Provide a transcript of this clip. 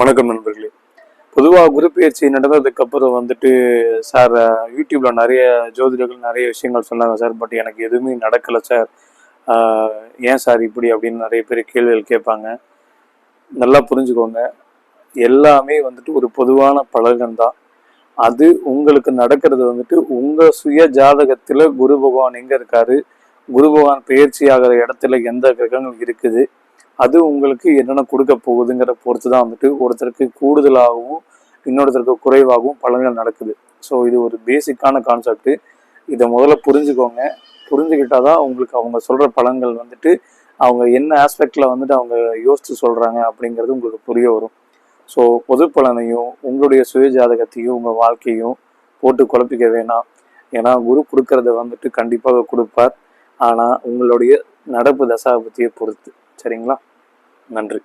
வணக்கம் நண்பர்களே. பொதுவாக குருப்பெயர்ச்சி நடந்ததுக்கப்புறம் நடந்ததுக்கு அப்புறம் வந்துட்டு சார் யூடியூப்ல நிறைய ஜோதிடர்கள் நிறைய விஷயங்கள் சொன்னாங்க சார் பட் எனக்கு எதுவுமே நடக்கலை சார். ஏன் சார் இப்படி அப்படின்னு நிறைய பேர் கேள்விகள் கேட்பாங்க. நல்லா புரிஞ்சுக்கோங்க. எல்லாமே வந்துட்டு ஒரு பொதுவான பழகம் தான். அது உங்களுக்கு நடக்கிறது வந்துட்டு உங்க சுய ஜாதகத்துல குரு பகவான் எங்க இருக்காரு? குரு பகவான் பயிற்சி ஆகிற இடத்துல எந்த கிரகங்கள் இருக்குது? அது உங்களுக்கு என்னென்ன கொடுக்க போகுதுங்கிற பொறுத்து தான் வந்துட்டு ஒருத்தருக்கு கூடுதலாகவும் இன்னொருத்தருக்கு குறைவாகவும் பலன்கள் நடக்குது. ஸோ இது ஒரு பேசிக்கான கான்செப்ட் இதை முதல்ல புரிஞ்சுக்கோங்க. புரிஞ்சுக்கிட்டாதான் உங்களுக்கு அவங்க சொல்கிற பலன்கள் வந்துட்டு அவங்க என்ன ஆஸ்பெக்டில் வந்துட்டு அவங்க யோசித்து சொல்கிறாங்க அப்படிங்கிறது உங்களுக்கு புரிய வரும். ஸோ பொது பலனையும் உங்களுடைய சுய ஜாதகத்தையும் வாழ்க்கையும் போட்டு குழப்பிக்க வேணாம். ஏன்னா குரு கொடுக்கறத வந்துட்டு கண்டிப்பாக கொடுப்பார். ஆனால் உங்களுடைய நடப்பு தசாபத்தியை பொறுத்து. சரிங்களா? நன்றி.